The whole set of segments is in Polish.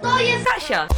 To jest Kasia!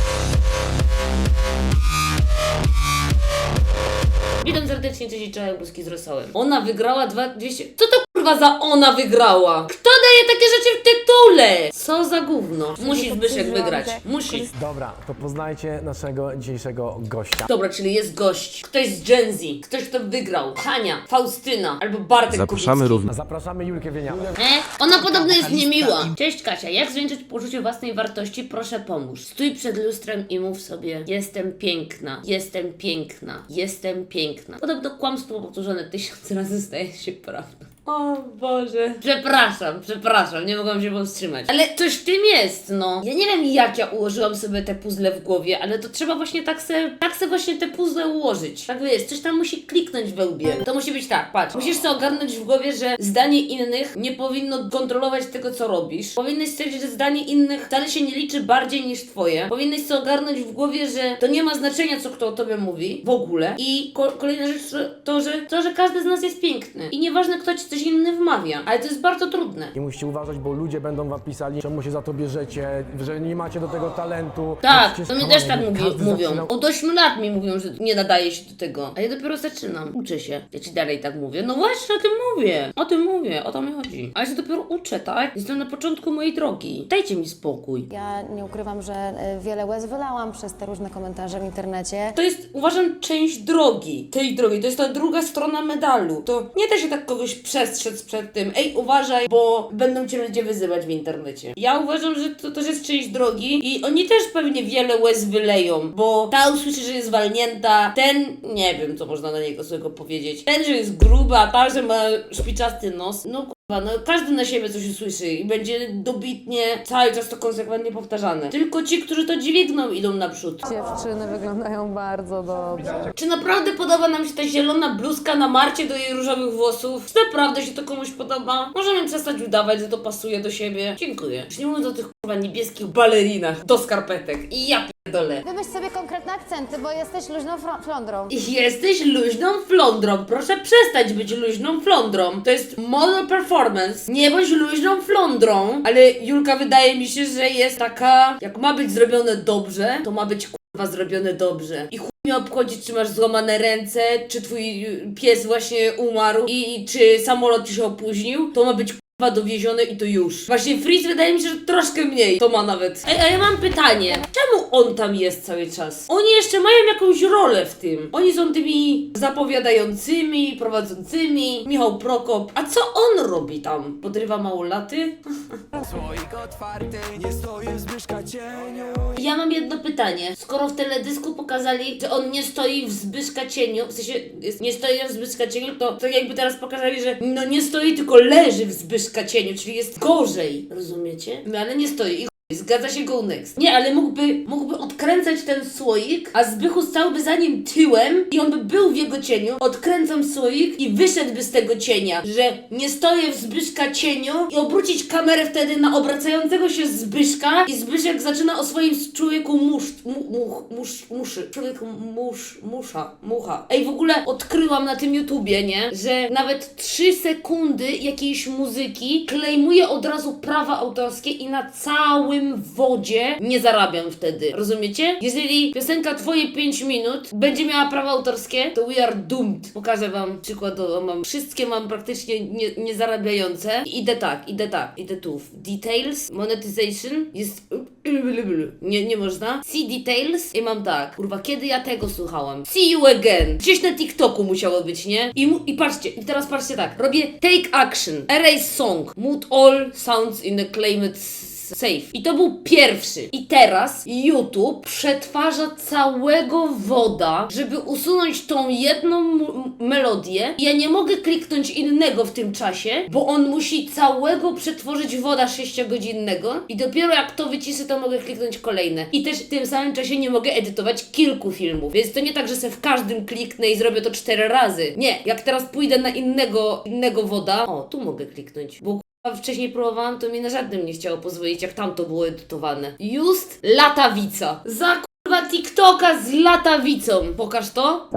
Witam serdecznie, cześć czołem, z Rosołem. Ona wygrała dwa- 200... Co to kurwa za ona wygrała? Kto daje takie rzeczy w tytule? Co za gówno? Musi Zbyszek wygrać. Musi. Dobra, to poznajcie naszego dzisiejszego gościa. Dobra, czyli jest gość. Ktoś z Gen Z. Ktoś, kto wygrał. Hania, Faustyna albo Bartek Zapraszamy Kubicki. również. Zapraszamy Julkę Wienia. E? Ona podobno jest niemiła. Cześć Kasia, jak zwiększyć poczucie własnej wartości? Proszę pomóż. Stój przed lustrem i mów sobie Jestem piękna, jestem piękna, jestem piękna. Podobno kłamstwo powtórzone tysiąc razy staje się prawdą. O Boże. Przepraszam, przepraszam, nie mogłam się powstrzymać. Ale coś w tym jest, no. Ja nie wiem jak ja ułożyłam sobie te puzzle w głowie, ale to trzeba właśnie tak se, tak se właśnie te puzzle ułożyć. Tak jest, coś tam musi kliknąć we łbie. To musi być tak, patrz. Musisz sobie ogarnąć w głowie, że zdanie innych nie powinno kontrolować tego, co robisz. Powinnyś stwierdzić, że zdanie innych wcale się nie liczy bardziej niż twoje. Powinnyś sobie ogarnąć w głowie, że to nie ma znaczenia, co kto o tobie mówi w ogóle. I ko- kolejna rzecz to że, to, że każdy z nas jest piękny. I nieważne, kto ci coś inny wmawia. Ale to jest bardzo trudne. I musicie uważać, bo ludzie będą wam pisali, czemu się za to bierzecie, że nie macie do tego talentu. Tak, to mi też tak mówi, mówią. Od 8 lat mi mówią, że nie nadaje się do tego. A ja dopiero zaczynam. Uczę się. Ja ci dalej tak mówię. No właśnie o tym mówię. O tym mówię. O to mi chodzi. A ja się dopiero uczę, tak? Jestem na początku mojej drogi. Dajcie mi spokój. Ja nie ukrywam, że e, wiele łez wylałam przez te różne komentarze w internecie. To jest, uważam, część drogi. Tej drogi. To jest ta druga strona medalu. To nie da się tak kogoś przestrzec przed tym. Ej, uważaj, bo będą cię ludzie wyzywać w internecie. Ja uważam, że to też jest część drogi i oni też pewnie wiele łez wyleją, bo ta usłyszy, że jest walnięta, ten, nie wiem, co można na niego złego powiedzieć, ten, że jest gruba, ta, że ma szpiczasty nos. No No, każdy na siebie coś usłyszy i będzie dobitnie cały czas to konsekwentnie powtarzane. Tylko ci, którzy to dźwigną, idą naprzód. Dziewczyny wyglądają bardzo dobrze. Czy naprawdę podoba nam się ta zielona bluzka na Marcie do jej różowych włosów? Czy naprawdę się to komuś podoba? Możemy przestać udawać, że to pasuje do siebie. Dziękuję. Już nie mówiąc o tych kurwa niebieskich balerinach do skarpetek. I ja pierdolę. Wymyśl sobie konkretne akcenty, bo jesteś luźną fro- flądrą. Jesteś luźną flądrą. Proszę przestać być luźną flądrą. To jest model performance. Nie bądź luźną flądrą. Ale Julka wydaje mi się, że jest taka, jak ma być zrobione dobrze, to ma być kurwa zrobione dobrze. I chuj mnie obchodzi, czy masz złamane ręce, czy twój pies właśnie umarł i, i czy samolot ci się opóźnił. To ma być kurwa dowiezione i to już. Właśnie Freeze wydaje mi się, że troszkę mniej to ma nawet. Ej, a ja mam pytanie. Czemu on tam jest cały czas? Oni jeszcze mają jakąś rolę w tym. Oni są tymi zapowiadającymi, prowadzącymi. Michał Prokop. A co on robi tam? Podrywa małolaty? Słoik otwarty, nie stoję w Zbyszka cieniu Ja mam jedno pytanie. Skoro w teledysku pokazali, że on nie stoi w Zbyszka cieniu, w sensie jest- nie stoi w Zbyszka cieniu, to tak jakby teraz pokazali, że no nie stoi, tylko leży w Zbyszka cieniu, czyli jest gorzej. Rozumiecie? No ale nie stoi. Zgadza się go next. Nie, ale mógłby, mógłby odkręcać ten słoik, a Zbychu stałby za nim tyłem i on by był w jego cieniu. Odkręcam słoik i wyszedłby z tego cienia, że nie stoję w Zbyszka cieniu i obrócić kamerę wtedy na obracającego się Zbyszka i Zbyszek zaczyna o swoim człowieku musz, mu, much, musz, muszy, człowieku musz, musza, mucha. Ej, w ogóle odkryłam na tym YouTubie, nie, że nawet 3 sekundy jakiejś muzyki klejmuje od razu prawa autorskie i na całym wodzie nie zarabiam wtedy. Rozumiecie? Jeżeli piosenka Twoje 5 minut będzie miała prawa autorskie, to we are doomed. Pokażę Wam przykładowo. Mam wszystkie mam praktycznie nie, nie zarabiające. I idę tak, idę tak, idę tu. w Details, monetization jest nie, nie można. See details i mam tak. Kurwa, kiedy ja tego słuchałam? See you again. Gdzieś na TikToku musiało być, nie? I, mu, i patrzcie, i teraz patrzcie tak. Robię take action, erase song, mute all sounds in the claimed Safe. I to był pierwszy. I teraz YouTube przetwarza całego woda, żeby usunąć tą jedną melodię. Ja nie mogę kliknąć innego w tym czasie, bo on musi całego przetworzyć woda 6-godzinnego. I dopiero jak to wyciszę, to mogę kliknąć kolejne. I też w tym samym czasie nie mogę edytować kilku filmów. Więc to nie tak, że sobie w każdym kliknę i zrobię to cztery razy. Nie, jak teraz pójdę na innego, innego woda. O, tu mogę kliknąć. Bo wcześniej próbowałam, to mi na żadnym nie chciało pozwolić, jak tam to było edytowane. Just latawica. Za kurwa TikToka z latawicą. Pokaż to.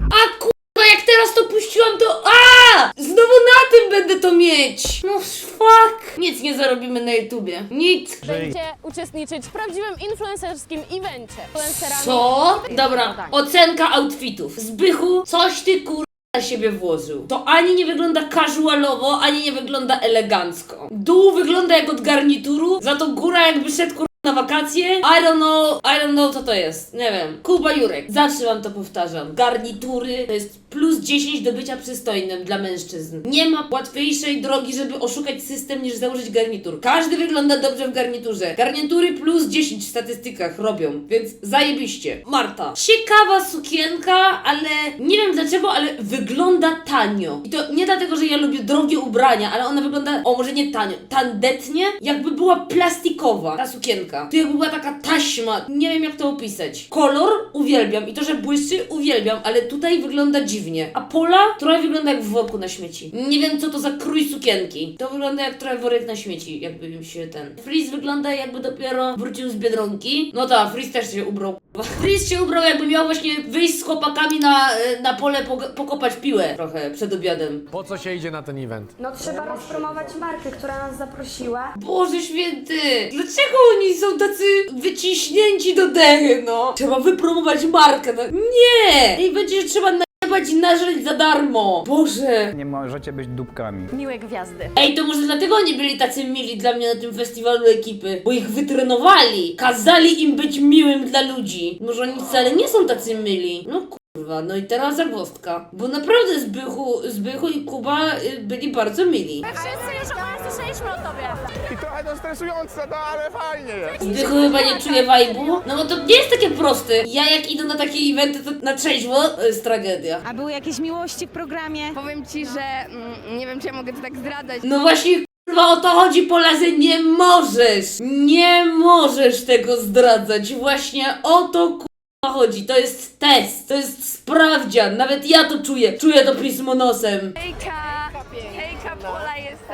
A kurwa, jak teraz raz to puściłam, to a Znowu na tym będę to mieć! No fuck! Nic nie zarobimy na YouTubie. Nic. Będziecie uczestniczyć w prawdziwym influencerskim evencie. Influencerami Co? Dobra, ocenka outfitów. Zbychu, coś ty kur... na siebie włożył. To ani nie wygląda casualowo, ani nie wygląda elegancko. Dół wygląda jak od garnituru, za to góra jakby szedł. Na wakacje. I don't know, I don't know co to jest. Nie wiem. Kuba Jurek. Zawsze wam to powtarzam. Garnitury to jest plus 10 do bycia przystojnym dla mężczyzn. Nie ma łatwiejszej drogi, żeby oszukać system niż założyć garnitur. Każdy wygląda dobrze w garniturze. Garnitury plus 10 w statystykach robią, więc zajebiście. Marta. Ciekawa sukienka, ale nie wiem dlaczego, ale wygląda tanio. I to nie dlatego, że ja lubię drogie ubrania, ale ona wygląda, o może nie tanio, tandetnie, jakby była plastikowa ta sukienka. To jakby była taka taśma, nie wiem jak to opisać. Kolor uwielbiam i to, że błyszczy uwielbiam, ale tutaj wygląda dziwnie. A pola trochę wygląda jak w worku na śmieci. Nie wiem co to za krój sukienki. To wygląda jak trochę worek na śmieci, jakby mi się ten... Freeze wygląda jakby dopiero wrócił z Biedronki. No tak, Freeze też się ubrał. Freeze się ubrał jakby miał właśnie wyjść z chłopakami na, e, na pole pog- pokopać piłę trochę przed obiadem. Po co się idzie na ten event? No trzeba rozpromować markę, która nas zaprosiła. Boże święty! Dlaczego oni są tacy wyciśnięci do dechy, no? Trzeba wypromować markę, no. Nie! Ej, będzie, że trzeba najebać i nażreć za darmo. Boże! Nie możecie być dupkami. miłe gwiazdy. Ej, to może dlatego oni byli tacy mili dla mnie na tym festiwalu ekipy, bo ich wytrenowali, kazali im być miłym dla ludzi. Może oni wcale nie są tacy myli. No kurwa, no i teraz zagwozdka. Bo naprawdę Zbychu, Zbychu i Kuba y, byli bardzo mili. Wszyscy już o słyszeliśmy o tobie. I trochę to stresujące, no ale fajnie jest. Chyba nie czuje vibe'u. No bo to nie jest takie proste. Ja jak idę na takie eventy, to na trzeźwo to jest tragedia. A były jakieś miłości w programie? Powiem ci, że mm, nie wiem, czy ja mogę to tak zdradzać. No właśnie, kurwa, o to chodzi, Polazy, nie możesz! Nie możesz tego zdradzać. Właśnie o to, kurwa, chodzi. To jest test, to jest sprawdzian. Nawet ja to czuję. Czuję to pismo nosem. Hejka,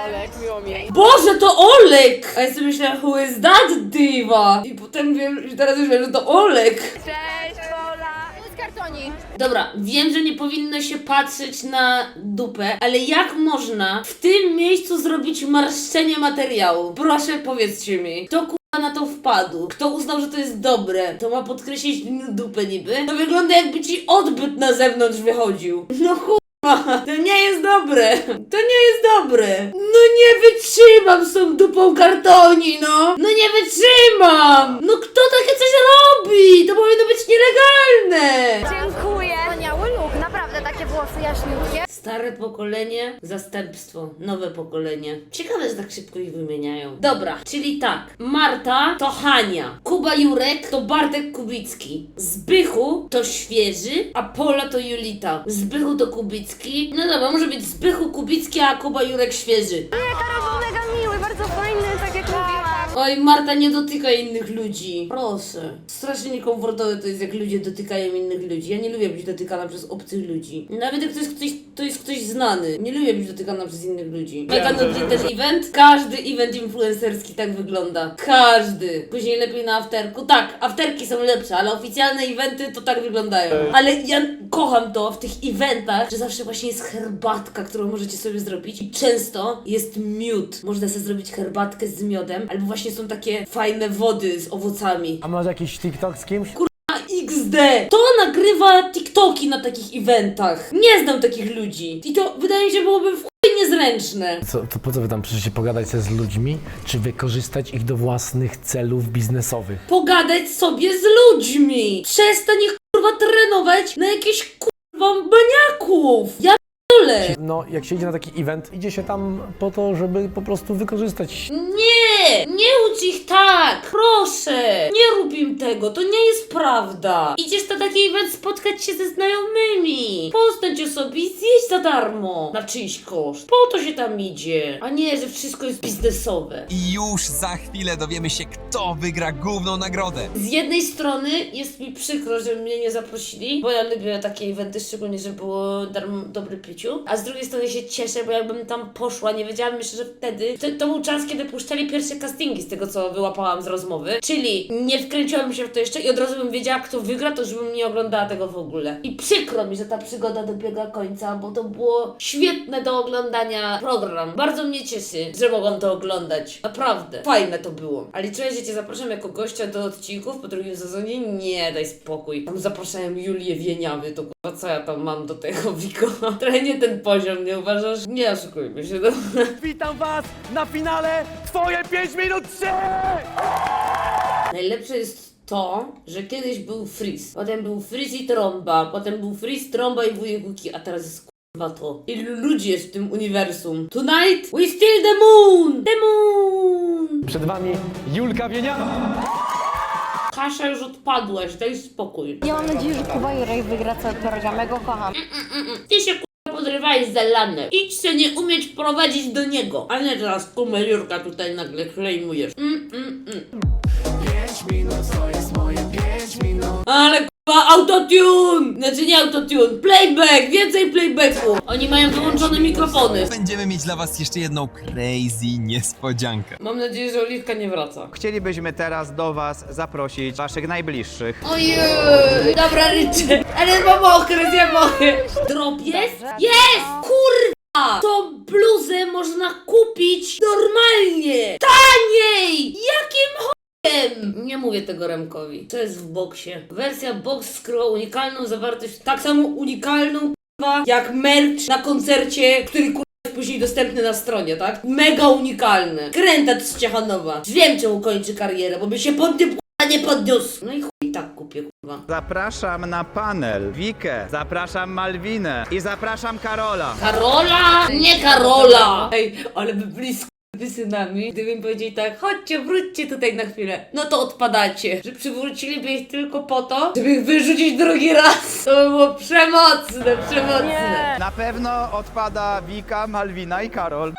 Pola jestem. Boże, to Olek! A ja sobie myślałam, who is that diva? I potem wiem, że teraz już wiem, że to Olek. Cześć, Pola. Z kartoni. Dobra, wiem, że nie powinno się patrzeć na dupę, ale jak można w tym miejscu zrobić marszczenie materiału? Proszę, powiedzcie mi. Kto kurwa na to wpadł? Kto uznał, że to jest dobre? To ma podkreślić dupę niby? To wygląda jakby ci odbyt na zewnątrz wychodził. No kurwa, to nie jest dobre. To nie jest dobre. No nie wytrzymam z tą dupą kartoni, no. No nie wytrzymam. No kto takie coś robi? To powinno być nielegalne. Dziękuję. Wspaniały look, naprawdę takie włosy jaśniutkie. Stare pokolenie, zastępstwo, nowe pokolenie. Ciekawe, że tak szybko ich wymieniają. Dobra, czyli tak. Marta to Hania. Kuba Jurek to Bartek Kubicki. Zbychu to świeży, a Pola to Julita. Zbychu to Kubicki. No dobra, może być Zbychu Kubicki, a Kuba Jurek świeży. Karol był mega miły, bardzo fajny, tak jak. Oj, Marta nie dotyka innych ludzi. Proszę. Strasznie niekomfortowe to jest, jak ludzie dotykają innych ludzi. Ja nie lubię być dotykana przez obcych ludzi. Nawet jak to jest ktoś, to jest ktoś znany. Nie lubię być dotykana przez innych ludzi. Mega nudny ten event. Każdy event influencerski tak wygląda. Każdy. Później lepiej na afterku. Tak, afterki są lepsze, ale oficjalne eventy to tak wyglądają. Ale ja kocham to w tych eventach, że zawsze właśnie jest herbatka, którą możecie sobie zrobić. I często jest miód. Można sobie zrobić herbatkę z miodem, albo właśnie są takie fajne wody z owocami. A masz jakiś TikTok z kimś? A XD! To nagrywa TikToki na takich eventach. Nie znam takich ludzi. I to wydaje mi się byłoby w chuj niezręczne. Co, to po co wy tam przyszliście pogadać sobie z ludźmi, czy wykorzystać ich do własnych celów biznesowych? Pogadać sobie z ludźmi. Przestań ich kurwa trenować na jakieś kurwa baniaków. Ja dole. No, jak się idzie na taki event, idzie się tam po to, żeby po prostu wykorzystać Nie! Nie ucz ich tak! Proszę! Nie rób im tego, to nie jest prawda! Idziesz na taki event spotkać się ze znajomymi, poznać osoby i zjeść za darmo na czyjś koszt. Po to się tam idzie, a nie, że wszystko jest biznesowe. I już za chwilę dowiemy się, kto wygra główną nagrodę. Z jednej strony jest mi przykro, że mnie nie zaprosili, bo ja lubię takie eventy, szczególnie, że było darm dobre piciu. A z drugiej strony się cieszę, bo jakbym tam poszła, nie wiedziałam jeszcze, że wtedy to, to był czas, kiedy puszczali pierwsze castingi z tego, co wyłapałam z rozmowy. Czyli nie wkręciłam się w to jeszcze i od razu bym wiedziała, kto wygra, to już bym nie oglądała tego w ogóle. I przykro mi, że ta przygoda dobiega końca, bo to było świetne do oglądania program. Bardzo mnie cieszy, że mogłam to oglądać. Naprawdę. Fajne to było. Ale czuję, że Cię zapraszam jako gościa do odcinków po drugim sezonie? Nie, daj spokój. Tam zapraszałem Julię Wieniawy, to kurwa co ja tam mam do tego, Wiko? Trochę nie ten poziom, nie uważasz? Nie oszukujmy się, no. Witam was na finale Twoje 5 minut 3! Najlepsze jest to, że kiedyś był Freeze, potem był Freeze i Tromba, potem był Freeze, Tromba i Wujek Łuki, a teraz jest kurwa to. Ilu ludzi jest w tym uniwersum? Tonight we steal the moon! The moon! Przed wami Julka Wienia. Kasia już odpadłaś, daj spokój. Ja mam nadzieję, że Kuba Jurek wygra cały program, ja go kocham. Ty się kurwa podrywałeś za lanę. Idź się nie umieć prowadzić do niego. A nie teraz kumę Jurka tutaj nagle klejmujesz. Mm, mm, mm. 5 minut to jest moje 5 minut Ale autotune! Znaczy nie autotune, playback! Więcej playbacku! Oni mają wyłączone mikrofony. Będziemy mieć dla was jeszcze jedną crazy niespodziankę. Mam nadzieję, że Oliwka nie wraca. Chcielibyśmy teraz do was zaprosić waszych najbliższych. Ojej! Dobra, ryczę! Ale mam okres, ja mogę! Drop jest? Jest! Kurwa! Tą bluzę można kupić normalnie! Taniej! Jakim Nie mówię tego Remkowi. Co jest w boksie? Wersja box skryła unikalną zawartość, tak samo unikalną kurwa, jak merch na koncercie, który kurwa jest później dostępny na stronie, tak? Mega unikalny. Krętat z Ciechanowa. Wiem czemu kończy karierę, bo by się pod tym kurwa nie podniósł. No i chuj tak kupię kurwa. Zapraszam na panel Wikę, zapraszam Malwinę i zapraszam Karola. Karola? Nie Karola! Ej, ale by byli synami, gdybym powiedzieli tak, chodźcie, wróćcie tutaj na chwilę. No to odpadacie. Że przywróciliby ich tylko po to, żeby ich wyrzucić drugi raz. To by było przemocne, przemocne. Na pewno odpada Wika, Malwina i Karol.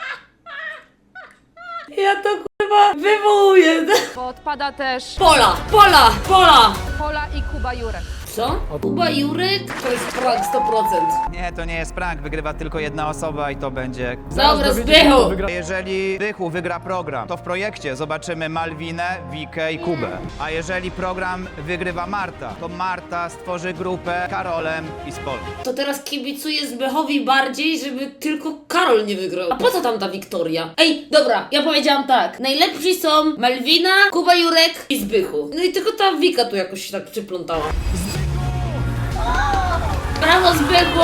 Ja to kurwa wywołuję. Bo odpada też Pola, pola, pola! Pola i Kuba Jurek. Co? Kuba Jurek? To jest prank 100%. Nie, to nie jest prank, wygrywa tylko jedna osoba i to będzie... Dobra, Zbychu! Jeżeli Bychu wygra program, to w projekcie zobaczymy Malwinę, Wikę i Kubę. A jeżeli program wygrywa Marta, to Marta stworzy grupę Karolem i z Polą. To teraz kibicuję Zbychowi bardziej, żeby tylko Karol nie wygrał. A po co tam ta Wiktoria? Ej, dobra, ja powiedziałam tak. Najlepsi są Malwina, Kuba Jurek i Zbychu. No i tylko ta Wika tu jakoś się tak przyplątała. Brawo Zbychu!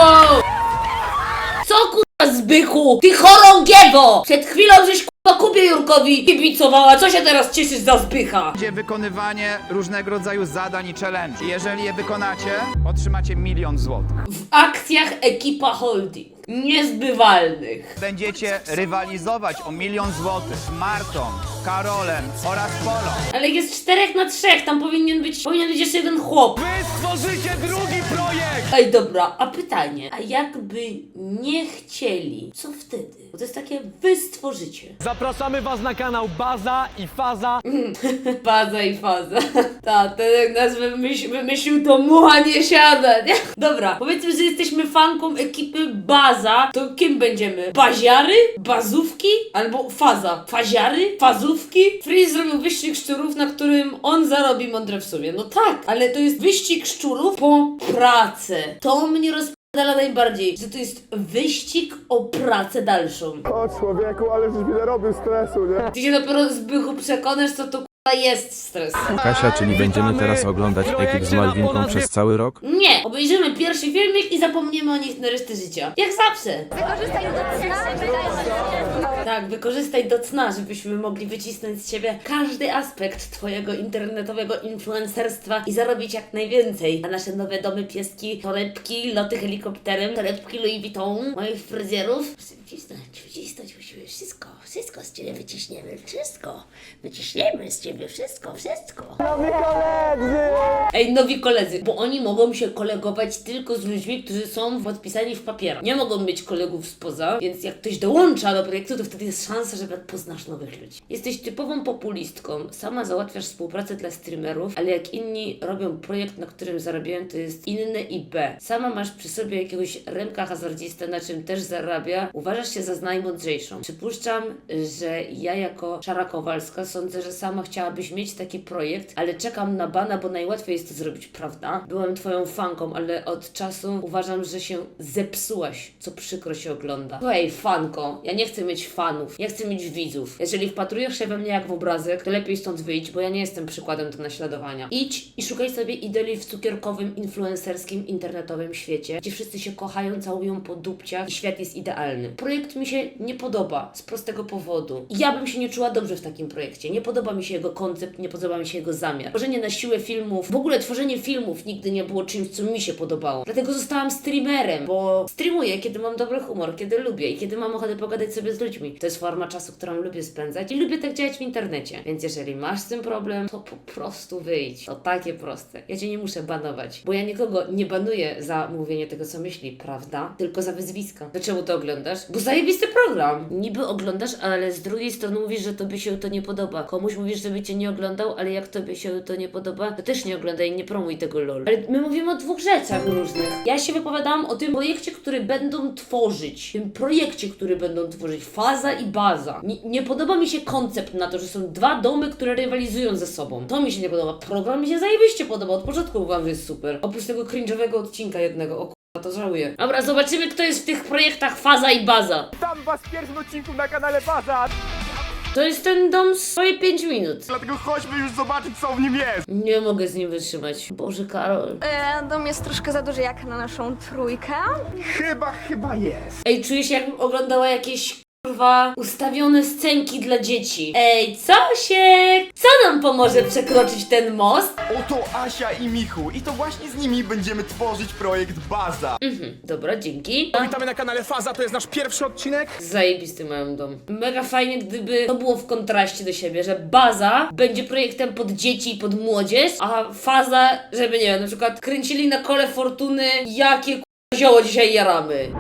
Co kurwa Zbychu? Ty chorągiewo! Przed chwilą żeś kurwa Kubie Jurkowi kibicowała. Co się teraz cieszysz za Zbycha? Będzie wykonywanie różnego rodzaju zadań i challenge. Jeżeli je wykonacie, otrzymacie milion złotych. W akcjach ekipa holding. Niezbywalnych. Będziecie rywalizować o milion złotych z Martą, Karolem oraz Polą. Ale jest czterech na trzech, tam powinien być, powinien być jeszcze jeden chłop. Wy stworzycie drugi projekt! Ej, dobra, a pytanie, a jakby nie chcieli, co wtedy? Bo to jest takie, wy stworzycie. Zapraszamy was na kanał Baza i Faza. Faza i faza. Ta, ten jak nazwę wymyślił, wymyślił to mucha nie siada, nie? Dobra, powiedzmy, że jesteśmy fanką ekipy Baza, to kim będziemy? Baziary? Bazówki? Albo faza? Faziary? Fazówki? Freeze zrobił wyścig szczurów, na którym on zarobi mądre w sumie. No tak, ale to jest wyścig szczurów po pracę. To mnie rozpadala najbardziej, że to jest wyścig o pracę dalszą. O człowieku, ale żeś mi narobił stresu, nie? Ty się dopiero Zbychu przekonasz, co to jest stres. Kasia, czyli będziemy teraz oglądać ekip z Malwinką przez cały rok? Nie! Obejrzymy pierwszy filmik i zapomniemy o nich na resztę życia. Jak zawsze! Wykorzystaj do cna. Tak, wykorzystaj do cna, żebyśmy mogli wycisnąć z siebie każdy aspekt Twojego internetowego influencerstwa i zarobić jak najwięcej. A nasze nowe domy, pieski, torebki, loty helikopterem, torebki Louis Vuitton, moich fryzjerów. Wycisnąć musimy wszystko. Z Ciebie wyciśniemy. Wszystko. Wyciśniemy z Ciebie wszystko, wszystko. Ej, nowi koledzy, bo oni mogą się kolegować tylko z ludźmi, którzy są podpisani w papierach. Nie mogą mieć kolegów spoza, więc jak ktoś dołącza do projektu, to wtedy jest szansa, że poznasz nowych ludzi. Jesteś typową populistką, sama załatwiasz współpracę dla streamerów, ale jak inni robią projekt, na którym zarabiają, to jest inne i B. Sama masz przy sobie jakiegoś remka hazardzista, na czym też zarabia, uważasz się za najmądrzejszą. Przypuszczam, że ja jako Szara Kowalska sądzę, że sama chciałabyś mieć taki projekt, ale czekam na bana, bo najłatwiej jest to zrobić, prawda? Byłem twoją fanką, ale od czasu uważam, że się zepsułaś, co przykro się ogląda. Słuchaj, fanko, ja nie chcę mieć fanów, ja chcę mieć widzów. Jeżeli wpatrujesz się we mnie jak w obrazek, to lepiej stąd wyjdź, bo ja nie jestem przykładem do naśladowania. Idź i szukaj sobie idoli w cukierkowym, influencerskim, internetowym świecie, gdzie wszyscy się kochają, całują po dupciach i świat jest idealny. Projekt mi się nie podoba z prostego powodu. Ja bym się nie czuła dobrze w takim projekcie. Nie podoba mi się jego koncept, nie podoba mi się jego zamiar. Tworzenie na siłę filmów, w ogóle tworzenie filmów nigdy nie było czymś, co mi się podobało. Dlatego zostałam streamerem, bo streamuję, kiedy mam dobry humor, kiedy lubię i kiedy mam ochotę pogadać sobie z ludźmi. To jest forma czasu, którą lubię spędzać i lubię tak działać w internecie. Więc jeżeli masz z tym problem, to po prostu wyjdź. To takie proste. Ja cię nie muszę banować, bo ja nikogo nie banuję za mówienie tego, co myśli, prawda? Tylko za wyzwiska. Dlaczego to oglądasz? Bo zajebisty program. Niby oglądasz, ale z drugiej strony mówisz, że tobie się to nie podoba. Komuś mówisz, żeby cię nie oglądał, ale jak tobie się to nie podoba, to też nie oglądaj i nie promuj tego lol. Ale my mówimy o dwóch rzeczach różnych. Ja się wypowiadałam o tym projekcie, który będą tworzyć. Tym projekcie, który będą tworzyć. Faza i baza. Nie, nie podoba mi się koncept na to, że są dwa domy, które rywalizują ze sobą. To mi się nie podoba. Program mi się zajebiście podoba. Od początku uważam, że jest super. Oprócz tego cringe'owego odcinka jednego. O to żałuję. Dobra, zobaczymy, kto jest w tych projektach Faza i Baza. Witam was w pierwszym odcinku na kanale Baza, To jest ten dom z swoje 5 minut. dlatego chodźmy już zobaczyć co w nim jest. Nie mogę z nim wytrzymać. Boże, Karol. E, dom jest troszkę za duży jak na naszą trójkę. Chyba, chyba jest. Ej, czuję się jakbym oglądała jakieś kurwa ustawione scenki dla dzieci. Ej, Cosiek! Co nam pomoże przekroczyć ten most? Oto Asia i Michu i to właśnie z nimi będziemy tworzyć projekt Baza. Mhm, dobra, dzięki. Witamy na kanale Faza, to jest nasz pierwszy odcinek. Zajebisty mają dom. Mega fajnie, gdyby to było w kontraście do siebie, że baza będzie projektem pod dzieci i pod młodzież, a faza, żeby nie wiem, na przykład kręcili na kole fortuny, jakie k***a zioło dzisiaj jaramy.